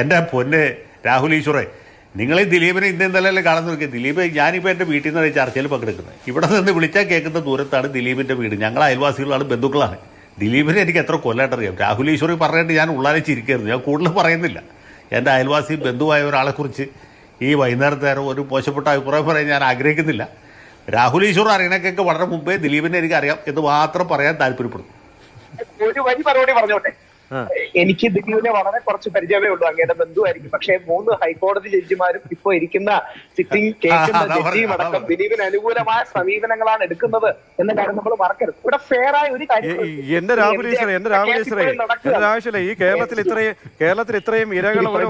എന്റെ പൊന്ന് രാഹുൽ ഈശ്വറെ നിങ്ങൾ ഈ ദിലീപിനെ ഇന്ന് ഇന്നലെ കാണുന്ന നോക്കിയത് ദിലീപ് ഞാനിപ്പോൾ എന്റെ വീട്ടിൽ നിന്ന് ചർച്ചയിൽ പങ്കെടുക്കുന്നത്. ഇവിടെ നിന്ന് വിളിച്ചാൽ കേൾക്കുന്ന ദൂരത്താണ് ദിലീപിന്റെ വീട്. ഞങ്ങൾ അയൽവാസികളാണ് ബന്ധുക്കളാണ്. ദിലീപിനെ എനിക്ക് എത്ര കൊല്ലായിട്ടറിയാം? രാഹുൽ ഈശ്വറി പറഞ്ഞിട്ട് ഞാൻ ഉള്ളാലെ ചിരിക്കായിരുന്നു ഞാൻ കൂടുതൽ പറയുന്നില്ല. എന്റെ അയൽവാസി ബന്ധുവായ ഒരാളെക്കുറിച്ച് ഈ വൈകുന്നേരത്തെ നേരം ഒരു മോശപ്പെട്ട അഭിപ്രായം പറയാൻ ഞാൻ ആഗ്രഹിക്കുന്നില്ല. രാഹുൽ ഈശ്വർ അറിയണക്കൊക്കെ വളരെ മുമ്പേ ദിലീപിനെ എനിക്കറിയാം എന്ന് മാത്രം പറയാൻ താല്പര്യപ്പെടുന്നു. ഒരു വരി മറുപടി പറഞ്ഞോട്ടെ? എനിക്ക് ദിലീപിനെ വളരെ കുറച്ച് പരിചയമേ ഉള്ളൂ. അങ്ങയുടെ ബന്ധുവായിരിക്കും. പക്ഷേ മൂന്ന് ഹൈക്കോടതി ജഡ്ജിമാരും ഇപ്പോ ഇരിക്കുന്ന സിറ്റിംഗ് കേൾക്കുന്ന ജഡ്ജിയും അടക്കം. ദിലീപിന് അനുകൂലമായ സമീപനങ്ങളാണ് എടുക്കുന്നത് എന്ന കാര്യം നമ്മൾ മറക്കരുത്. ഇവിടെ ഫെയർ ആയ ഒരു കാര്യം എന്റെ രാഹുലീശ്വരേ എന്റെ രാഹുലീശ്വരേ എന്റെ രാഹുലേ ഈ കേരളത്തിൽ ഇത്രയും കേരളത്തിൽ ഇത്രയും ഇരകൾ ഒരു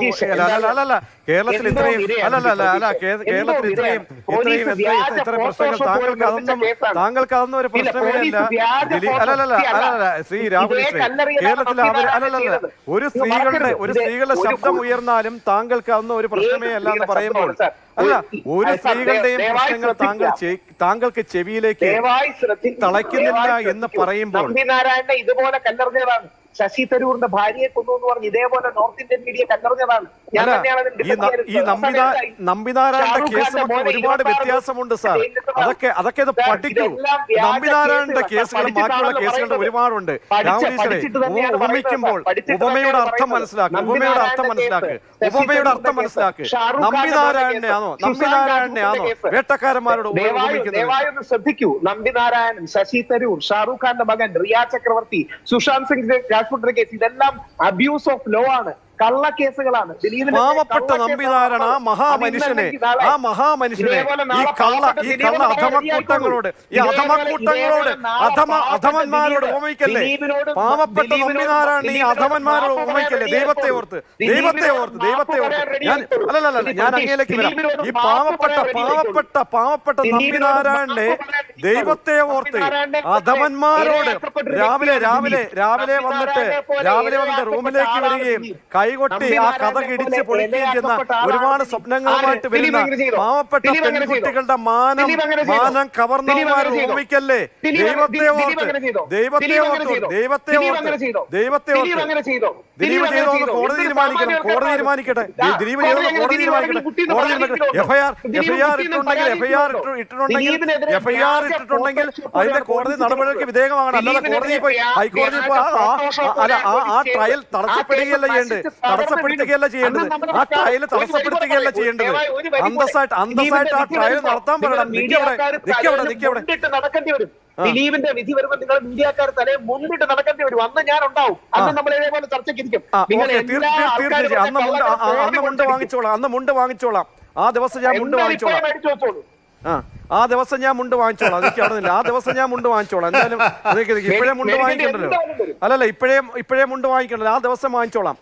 അല്ല കേരളത്തിൽ ഇത്രയും അല്ലല്ല അല്ല കേരളത്തിൽ ഇത്രയും ഇത്രയും ഇത്ര പ്രശ്നങ്ങൾ താങ്കൾക്ക് അതൊന്നും താങ്കൾക്ക് അതൊന്നും ഒരു പ്രശ്നമേ അല്ല അല്ലല്ല ദിലീപ് ഫോട്ടോ അല്ല അല്ല അല്ല സൃഷ്ടിയല്ല. അല്ല. അല്ല ശ്രീ ഇതേ കേരളത്തിൽ അവർ അല്ലല്ല. ഒരു സ്ത്രീകളുടെ ഒരു സ്ത്രീകളുടെ ശബ്ദം ഉയർന്നാലും താങ്കൾക്ക് അന്ന് ഒരു പ്രശ്നമേ അല്ല എന്ന് പറയുമ്പോൾ അല്ല ഒരു- സ്ത്രീകളുടെയും പ്രശ്നങ്ങൾ താങ്കൾ താങ്കൾക്ക് ചെവിയിലേക്ക്. തളയ്ക്കുന്നില്ല എന്ന്. പറയുമ്പോൾ ഇതുപോലെ കല്ലെറിഞ്ഞതാണ്. ശശി തരൂറിന്റെ ഭാര്യയെ കൊന്നു എന്ന് പറഞ്ഞ് ഇതേപോലെ നോർത്ത് ഇന്ത്യൻ മീഡിയ കല്ലെറിഞ്ഞതാണ്. ഈ ന- defend ഈ ചെയ്തത്. നമ്പിനാ അവസാനം നമ്പിനാരായണന്റെ കേസ് ഒരുപാട് വ്യത്യാസമുണ്ട് സാർ. അതൊക്കെ അതൊക്കെ ഇത് പഠിക്കൂ. നമ്പിനാരായണന്റെ. കേസുകളും. ബാക്കിയുള്ള. കേസുകളുടെ ഒരുപാടുണ്ട്. രാമീശ്വരെ ഉപമിക്കുമ്പോൾ ഉപമയുടെ അർത്ഥം. മനസ്സിലാക്കുക ഉപമയുടെ അർത്ഥം മനസ്സിലാക്കുക ഉപമയുടെ അർത്ഥം മനസ്സിലാക്കുക ഖാന്റെ നമ്പിനാരായണനെയാണോ കേസ്, നമ്പിനാരായണനെയാണോ വേട്ടക്കാരന്മാരോട് ഉപമിക്കുന്നത്? ശ്രദ്ധിക്കൂ. നമ്പിനാരായണൻ ശശി തരൂർ ഷാറൂഖ് ഖാന്റെ മകൻ റിയ ചക്രവർത്തി സുശാന്ത് സിംഗ് രാജ്പുട്ടിന്റെ കേസ്. ഇതെല്ലാം അബ്യൂസ് ഓഫ് ലോ ആണ്. കള്ളക്കേസുകളാണ്. പാവപ്പെട്ട നമ്പിനാരായണ ആ മഹാമനുഷ്യനെ. ആ മഹാമനുഷ്യനെ ഈ കള്ള ഈ കള്ള അധമക്കൂട്ടങ്ങളോട് ഈ അധമക്കൂട്ടങ്ങളോട് അധമ അധമന്മാരോട് ദിലീപിനോട് പാവപ്പെട്ട നമ്പിനാരായണ ഈ അധമന്മാരോട് മാപ്പ് ദൈവത്തെ ഓർത്ത് ദൈവത്തെ ഓർത്ത് ദൈവത്തെ ഓർത്ത്. ഞാൻ അല്ലല്ല ഞാൻ അങ്ങയിലേക്ക് വരാം. ഈ പാവപ്പെട്ട പാവപ്പെട്ട പാവപ്പെട്ട നമ്പിനാരായണനെ ദൈവത്തെ. ഓർത്ത് അധമന്മാരോട് രാവിലെ രാവിലെ രാവിലെ വന്നിട്ട് രാവിലെ വന്നിട്ട് റൂമിലേക്ക് വരികയും. കൈകൊട്ടി ആ കഥ കിടിച്ച് പൊളിക്കുകയും ചെയ്യുന്ന ഒരുപാട് സ്വപ്നങ്ങളുമായിട്ട് വരുന്ന പാവപ്പെട്ട പെൺകുട്ടികളുടെ മാനം മാനം കവർന്നവന്മാർ ഓർമ്മിക്കല്ലേ ദൈവത്തെ ഓർത്ത് ദൈവത്തെ ഓർത്ത് ദൈവത്തെ ഓർത്ത്. ദൈവത്തെ ഓർത്ത് ദിലീപ് ചെയ്തോ? എന്ന് കോടതി തീരുമാനിക്കണം കോടതി തീരുമാനിക്കട്ടെ. ദിലീപ് ചെയ്തോന്ന് കോടതി തീരുമാനിക്കട്ടെ? കോടതി തീരുമാനിക്കട്ടെ എഫ്ഐആർ എഫ്ഐആർ ഇട്ടുണ്ടെങ്കിൽ എഫ്ഐആർ ഇട്ടിട്ടുണ്ടെങ്കിൽ എഫ്ഐആർ ഇട്ടിട്ടുണ്ടെങ്കിൽ അതിന്റെ കോടതി നടപടികൾക്ക് വിധേയമാകണം. അല്ലാതെ കോടതി പോയി ഹൈക്കോടതി പോയി അല്ല ആ ട്രയൽ തടസ്സപ്പെടുകയല്ല ചെയ്യേണ്ടത് തടസ്സപ്പെടുത്തുകയല്ല ചെയ്യേണ്ടത്. ആ ട്രയൽ തടസ്സപ്പെടുത്തുകയല്ല ചെയ്യേണ്ടത്. അന്തസ്സായിട്ട് അന്തസ്സായിട്ട് ആ ട്രയൽ നടത്താൻ പറയണം നിക്കവിടെ നിക്കവിടെ നിക്കവിടെ നടക്കേണ്ടി വരും. ദിലീപിന്റെ വിധി വരുമ്പോൾ നിങ്ങൾ മീഡിയക്കാർ തന്നെ മുണ്ടിട്ട് നടക്കേണ്ടി വരും. അന്ന് ഞാൻ ഉണ്ടാവും. അന്ന് നമ്മൾ ഇതേപോലെ ചർച്ചയ്ക്ക് ഇരിക്കും. നിങ്ങൾ അന്ന് മുണ്ട് വാങ്ങിച്ചോളാം. അന്ന് മുണ്ട് വാങ്ങിച്ചോളാം. ആ ദിവസം ഞാൻ മുണ്ട് വാങ്ങിച്ചോളാം. ആ ആ ദിവസം ഞാൻ മുണ്ട് വാങ്ങിച്ചോളാം. അതൊക്കെ അവിടെ ആ ദിവസം ഞാൻ മുണ്ട് വാങ്ങിച്ചോളാം. എന്തായാലും നിക്ക് ഇപ്പോഴേ മുണ്ട് വാങ്ങിക്കണ്ടല്ലോ. അല്ലല്ല ഇപ്പോഴേ ഇപ്പോഴേ മുണ്ട് വാങ്ങിക്കണ്ടല്ലോ. ആ ദിവസം വാങ്ങിച്ചോളാം.